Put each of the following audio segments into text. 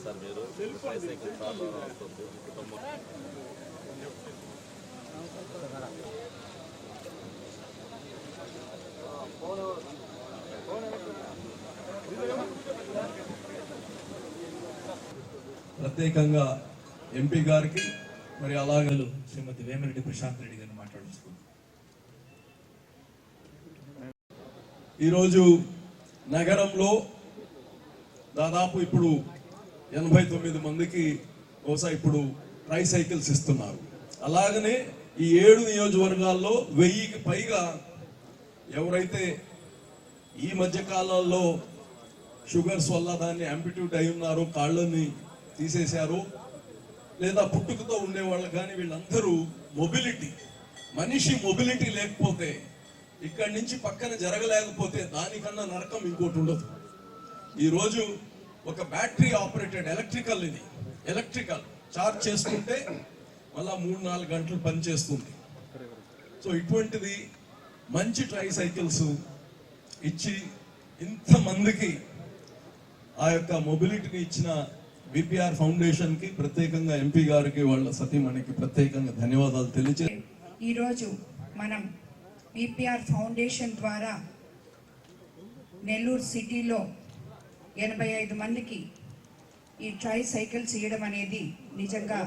Sir మీరు చాలా వస్తుంది కుటుంబం ప్రత్యేకంగా ఎంపీ గారికి మరి అలాగే శ్రీమతి వేమిరెడ్డి ప్రశాంత్ రెడ్డి గారిని మాట్లాడుతున్నాం ఈరోజు నగరంలో దాదాపు ఇప్పుడు ఎనభై తొమ్మిది మందికి బహుశా ఇప్పుడు ట్రైసైకిల్స్ ఇస్తున్నారు. అలాగనే ఈ ఏడు నియోజకవర్గాల్లో వెయ్యికి పైగా ఎవరైతే ఈ మధ్య కాలంలో షుగర్స్ వల్ల దాన్ని అంపిట్యూట్ అయి ఉన్నారో కాళ్ళని తీసేశారు లేదా పుట్టుకతో ఉండేవాళ్ళు కానీ వీళ్ళందరూ మొబిలిటీ మనిషి మొబిలిటీ లేకపోతే ఇక్కడి నుంచి పక్కన జరగలేకపోతే దానికన్నా నరకం ఇంకోటి ఉండదు. ఈరోజు ఒక బ్యాటరీ ఆపరేటెడ్ ఎలక్ట్రికల్ ఇది. ఎలక్ట్రికల్. చార్జ్ చేసుకుంటే మళ్ళా మూడు నాలుగు గంటలు పనిచేస్తుంది సో ఇటువంటిది మంచి ట్రై సైకిల్స్ ఇచ్చి ఇంతమందికి ఆ యొక్క మొబిలిటీని ఇచ్చిన విపిఆర్ ఫౌండేషన్కి ప్రత్యేకంగా ఎంపీ గారికి వాళ్ళ సతీమణికి ప్రత్యేకంగా ధన్యవాదాలు తెలియజే ఈరోజు మనం పిపిఆర్ ఫౌండేషన్ ద్వారా నెల్లూరు సిటీలో ఎనభై ఐదు మందికి ఈ ట్రై సైకిల్స్ ఇవ్వడం అనేది నిజంగా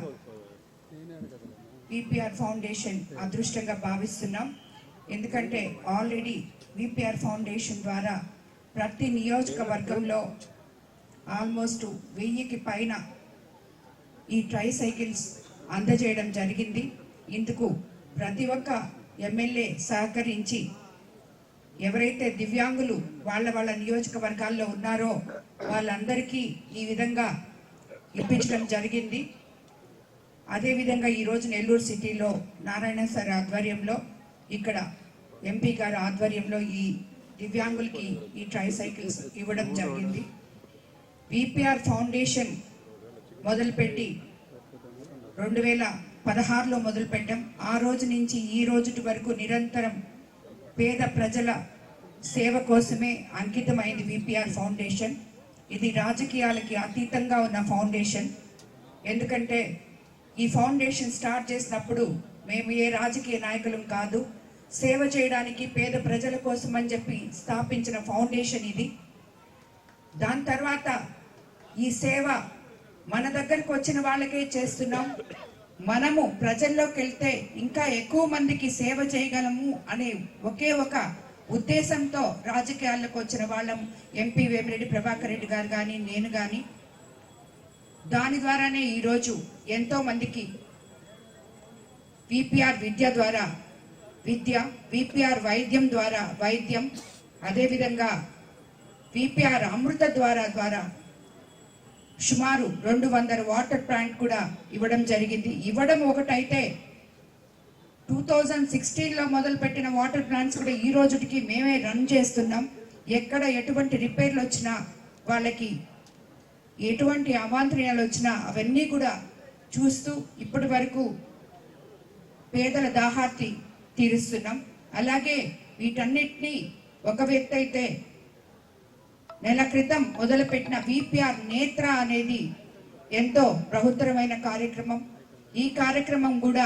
పీపీఆర్ ఫౌండేషన్ అదృష్టంగా భావిస్తున్నాం. ఎందుకంటే ఆల్రెడీ విపిఆర్ ఫౌండేషన్ ద్వారా ప్రతి నియోజకవర్గంలో ఆల్మోస్ట్ వెయ్యికి పైన ఈ ట్రై సైకిల్స్ అందజేయడం జరిగింది. ఇందుకు ప్రతి ఒక్క ఎమ్మెల్యే సహకరించి ఎవరైతే దివ్యాంగులు వాళ్ళ వాళ్ళ నియోజకవర్గాల్లో ఉన్నారో వాళ్ళందరికీ ఈ విధంగా ఇప్పించడం జరిగింది. అదేవిధంగా ఈరోజు నెల్లూరు సిటీలో నారాయణ సార్ ఆధ్వర్యంలో ఇక్కడ ఎంపీ గారి ఆధ్వర్యంలో ఈ దివ్యాంగులకి ఈ ట్రై సైకిల్స్ ఇవ్వడం జరిగింది. విపిఆర్ ఫౌండేషన్ మొదలుపెట్టి రెండు వేల పదహారులో మొదలుపెట్టాం ఆ రోజు నుంచి ఈ రోజుటి వరకు నిరంతరం పేద ప్రజల సేవ కోసమే అంకితమైంది విపిఆర్ ఫౌండేషన్. ఇది రాజకీయాలకి అతీతంగా ఉన్న ఫౌండేషన్. ఎందుకంటే ఈ ఫౌండేషన్ స్టార్ట్ చేసినప్పుడు మేము ఏ రాజకీయ నాయకులం కాదు. సేవ చేయడానికి పేద ప్రజల కోసం అని చెప్పి స్థాపించిన ఫౌండేషన్ ఇది. దాని తర్వాత ఈ సేవ మన దగ్గరకు వచ్చిన వాళ్ళకే చేస్తున్నాం. మనము ప్రజల్లోకి వెళ్తే ఇంకా ఎక్కువ మందికి సేవ చేయగలము అనే ఒకే ఒక ఉద్దేశంతో రాజకీయాల్లోకి వచ్చిన వాళ్ళం ఎంపీ వేమిరెడ్డి ప్రభాకర్ రెడ్డి గారు కానీ నేను కానీ దాని ద్వారానే ఈరోజు ఎంతో మందికి విపిఆర్ విద్య ద్వారా విద్య విపిఆర్ వైద్యం ద్వారా వైద్యం అదేవిధంగా విపిఆర్ అమృత ద్వారా ద్వారా సుమారు రెండు వందల వాటర్ ప్లాంట్ కూడా ఇవ్వడం జరిగింది. ఇవ్వడం ఒకటైతే టూ థౌజండ్ సిక్స్టీన్లో మొదలుపెట్టిన వాటర్ ప్లాంట్స్ కూడా ఈ రోజుకి మేమే రన్ చేస్తున్నాం. ఎక్కడ ఎటువంటి రిపేర్లు వచ్చినా వాళ్ళకి ఎటువంటి అవాంతర్యాలు వచ్చినా అవన్నీ కూడా చూస్తూ ఇప్పటి వరకు పేదల దాహార్తి తీరుస్తున్నాం. అలాగే వీటన్నిటినీ ఒక వ్యక్తి అయితే నెల క్రితం మొదలుపెట్టిన విపిఆర్ నేత్ర అనేది ఎంతో ప్రభుత్వమైన కార్యక్రమం. ఈ కార్యక్రమం కూడా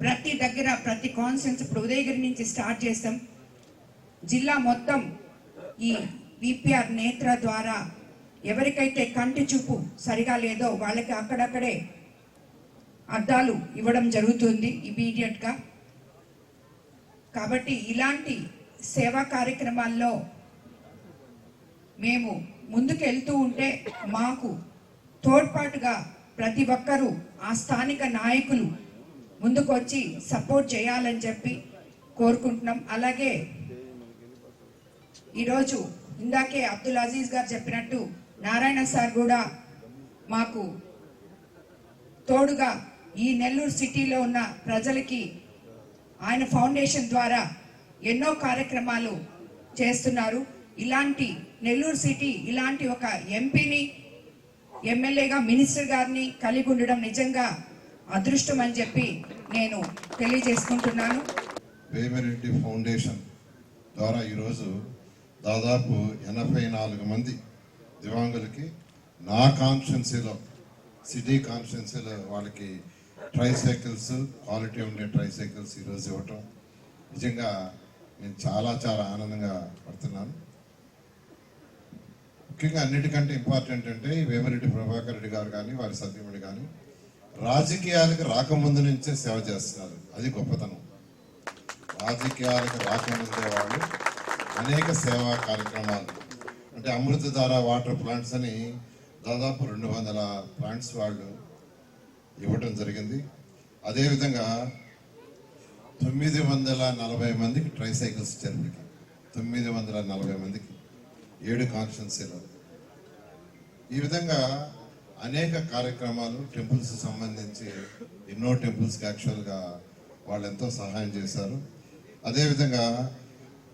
ప్రతి దగ్గర ప్రతి కాన్సెన్స్ ఇప్పుడు ఉదయగిరి నుంచి స్టార్ట్ చేస్తాం. జిల్లా మొత్తం ఈ విపిఆర్ నేత్ర ద్వారా ఎవరికైతే కంటి చూపు సరిగా లేదో వాళ్ళకి అక్కడక్కడే అద్దాలు ఇవ్వడం జరుగుతుంది ఇమీడియట్గా. కాబట్టి ఇలాంటి సేవా కార్యక్రమాల్లో మేము ముందుకు వెళ్తూ ఉంటే మాకు తోడ్పాటుగా ప్రతి ఒక్కరూ ఆ స్థానిక నాయకులు ముందుకొచ్చి సపోర్ట్ చేయాలని చెప్పి కోరుకుంటున్నాం. అలాగే ఈరోజు ఇందాకే అబ్దుల్ అజీజ్ గారు చెప్పినట్టు నారాయణ సార్ కూడా మాకు తోడుగా ఈ నెల్లూరు సిటీలో ఉన్న ప్రజలకి ఆయన ఫౌండేషన్ ద్వారా ఎన్నో కార్యక్రమాలు చేస్తున్నారు. ఇలాంటి నెల్లూరు సిటీ ఇలాంటి ఒక ఎంపీని ఎమ్మెల్యేగా మినిస్టర్ గారిని కలిగి ఉండడం నిజంగా అదృష్టం అని చెప్పి నేను తెలియజేసుకుంటున్నాను. వేమిరెడ్డి ఫౌండేషన్ ద్వారా ఈరోజు దాదాపు ఎనభై నాలుగు మంది దివాంగులకి నా కాన్స్టిట్యున్సీలో సిటీ కాన్స్టిట్యున్సీలో వాళ్ళకి ట్రై సైకిల్స్ క్వాలిటీ ఉండే ట్రై సైకిల్స్ ఈరోజు ఇవ్వటం నిజంగా నేను చాలా చాలా ఆనందంగా పడుతున్నాను. ముఖ్యంగా అన్నిటికంటే ఇంపార్టెంట్ అంటే వేమరెడ్డి వేమిరెడ్డి ప్రభాకర్ రెడ్డి గారు కానీ వారి సత్యముడి కానీ రాజకీయాలకు రాకముందు నుంచే సేవ చేస్తున్నారు. అది గొప్పతనం. రాజకీయాలకు రాకముందే వాళ్ళు అనేక సేవా కార్యక్రమాలు అంటే అమృతధార వాటర్ ప్లాంట్స్ అని దాదాపు రెండు వందల ప్లాంట్స్ వాళ్ళు ఇవ్వటం జరిగింది. అదేవిధంగా తొమ్మిది వందల నలభై మందికి ట్రై సైకిల్స్ ఇచ్చారు తొమ్మిది వందల నలభై మందికి. ఏడు కాన్స్టిట్యున్సీలో ఈ విధంగా అనేక కార్యక్రమాలు టెంపుల్స్ సంబంధించి ఎన్నో టెంపుల్స్కి యాక్చువల్గా వాళ్ళు ఎంతో సహాయం చేశారు. అదేవిధంగా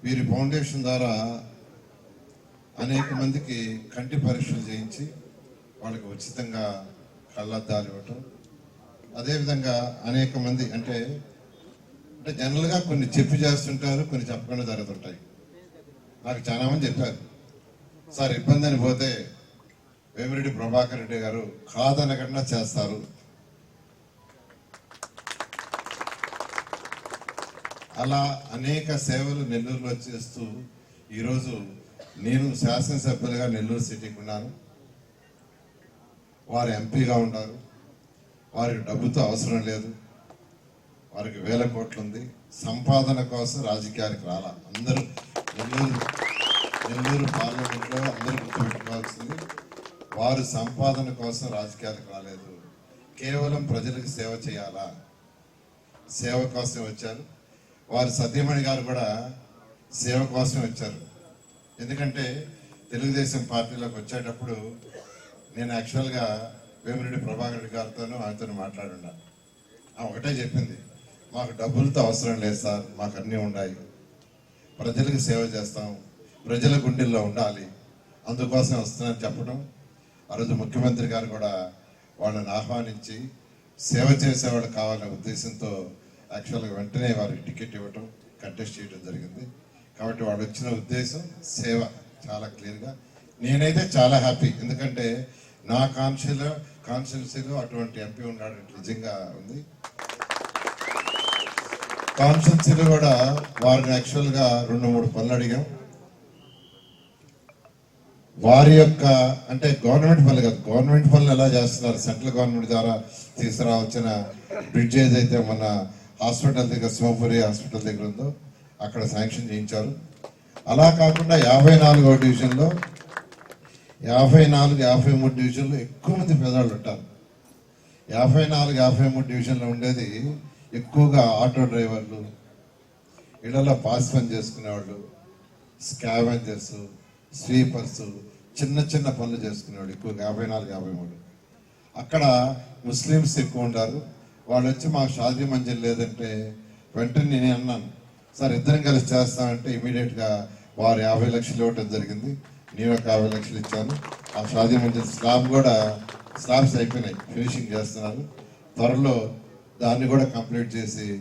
వీరి ఫౌండేషన్ ద్వారా అనేక మందికి కంటి పరీక్షలు చేయించి వాళ్ళకి ఉచితంగా కళ్ళద్దాలు ఇవ్వటం. అదేవిధంగా అనేక మంది అంటే అంటే జనరల్గా కొన్ని చెప్పి చేస్తుంటారు కొన్ని చెప్పకుండా జరుగుతుంటాయి. నాకు చాలామంది చెప్పారు. సార్ ఇబ్బంది అని పోతే వేమిరెడ్డి ప్రభాకర్ రెడ్డి గారు కాదనకుండా చేస్తారు. అలా అనేక సేవలు నెల్లూరులో చేస్తూ ఈరోజు నేను శాసనసభ్యులుగా నెల్లూరు సిటీకి ఉన్నాను. వారు ఎంపీగా ఉన్నారు. వారికి డబ్బుతో అవసరం లేదు. వారికి వేల కోట్లు ఉంది. సంపాదన కోసం రాజకీయానికి రాలా. అందరూ నెల్లూరు నెల్లూరు పార్లమెంట్లో అందరూ గుర్తుపెట్టుకోవాల్సింది వారు సంపాదన కోసం రాజకీయాలకు రాలేదు. కేవలం ప్రజలకు సేవ చేయాలా? సేవ కోసం వచ్చారు. వారు సత్యమణి గారు కూడా సేవ కోసం వచ్చారు. ఎందుకంటే తెలుగుదేశం పార్టీలోకి వచ్చేటప్పుడు నేను యాక్చువల్గా వేమిరెడ్డి ప్రభాకర్ రెడ్డి గారితోనూ ఆయనతో మాట్లాడున్నా. ఒకటే చెప్పింది మాకు డబ్బులతో అవసరం లేదు సార్ మాకు అన్నీ ఉన్నాయి. ప్రజలకు సేవ చేస్తాం ప్రజల గుండెల్లో ఉండాలి. అందుకోసం వస్తున్నాను చెప్పడం. ఆ రోజు ముఖ్యమంత్రి గారు కూడా వాళ్ళని ఆహ్వానించి సేవ చేసేవాళ్ళు కావాలనే ఉద్దేశంతో యాక్చువల్గా వెంటనే వారికి టికెట్ ఇవ్వటం కంటెస్ట్ చేయడం జరిగింది. కాబట్టి వాళ్ళు వచ్చిన ఉద్దేశం సేవ చాలా క్లియర్గా. నేనైతే చాలా హ్యాపీ. ఎందుకంటే నా కాన్షియలో కాన్స్టిట్యున్సీలో అటువంటి ఎంపీ ఉన్నాడు నిజంగా ఉంది. కాన్స్టిట్యున్సీలో కూడా వారిని యాక్చువల్గా రెండు మూడు పనులు అడిగాం. వారి యొక్క అంటే గవర్నమెంట్ పనులు కాదు గవర్నమెంట్ పనులు ఎలా చేస్తున్నారు? సెంట్రల్ గవర్నమెంట్ ద్వారా తీసుకురావచ్చిన బ్రిడ్జ్ ఏదైతే మన హాస్పిటల్ దగ్గర శివపురి హాస్పిటల్ దగ్గర ఉందో అక్కడ శాంక్షన్ చేయించారు. అలా కాకుండా యాభై నాలుగో డివిజన్లో యాభై నాలుగు యాభై మూడు డివిజన్లో ఎక్కువ మంది పేదవాళ్ళు ఉంటారు. యాభై నాలుగు యాభై మూడు డివిజన్లో ఉండేది ఎక్కువగా ఆటో డ్రైవర్లు ఇళ్ళలో పాస్ పని చేసుకునేవాళ్ళు స్కావెంజర్స్ స్వీపర్స్ చిన్న చిన్న పనులు చేసుకునేవాడు ఎక్కువ యాభై నాలుగు యాభై మూడు. అక్కడ ముస్లిమ్స్ ఎక్కువ ఉంటారు వాళ్ళు వచ్చి మాకు షాదీ మంజిల్ లేదంటే వెంటనే నేను అన్నాను. సార్ ఇద్దరం కలిసి చేస్తామంటే ఇమీడియట్గా వారు యాభై లక్షలు ఇవ్వటం జరిగింది. నేను ఒక యాభై లక్షలు ఇచ్చాను. ఆ షాదీ మంజిల్ స్లాబ్ కూడా స్లాబ్స్ అయిపోయినాయి. ఫినిషింగ్ చేస్తున్నారు. త్వరలో దాన్ని కూడా కంప్లీట్ చేసి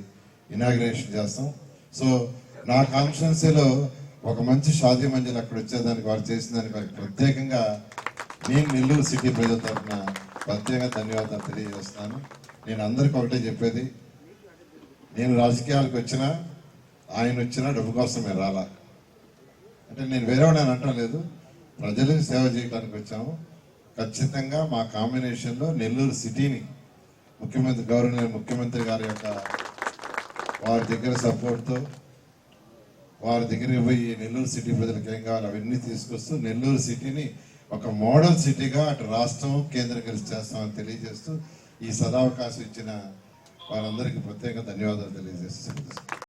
ఇనాగ్రేషన్ చేస్తాం. సో నా కాన్స్టిట్యున్సీలో ఒక మంచి షాదీ మంజిల్ అక్కడ వచ్చేదానికి వారు చేసిన దానికి వారికి ప్రత్యేకంగా నేను నెల్లూరు సిటీ ప్రజల తరఫున ప్రత్యేక ధన్యవాదాలు తెలియజేస్తున్నాను. నేను అందరికీ ఒకటే చెప్పేది నేను రాజకీయాలకు వచ్చినా ఆయన వచ్చినా డబ్బు కోసం రాలా. అంటే నేను వేరే వాడిని అంటం లేదు ప్రజలకు సేవ చేయడానికి వచ్చాము. ఖచ్చితంగా మా కాంబినేషన్లో నెల్లూరు సిటీని ముఖ్యమంత్రి గౌరవనీయ ముఖ్యమంత్రి గారి యొక్క వారి దగ్గర సపోర్ట్తో వారి దగ్గరికి పోయి నెల్లూరు సిటీ ప్రజలకు ఏం కావాలి అవన్నీ తీసుకొస్తూ నెల్లూరు సిటీని ఒక మోడల్ సిటీగా అటు రాష్ట్రం కేంద్రీకరించి చేస్తామని తెలియజేస్తూ ఈ సదావకాశం ఇచ్చిన వారందరికీ ప్రత్యేక ధన్యవాదాలు తెలియజేస్తున్నాను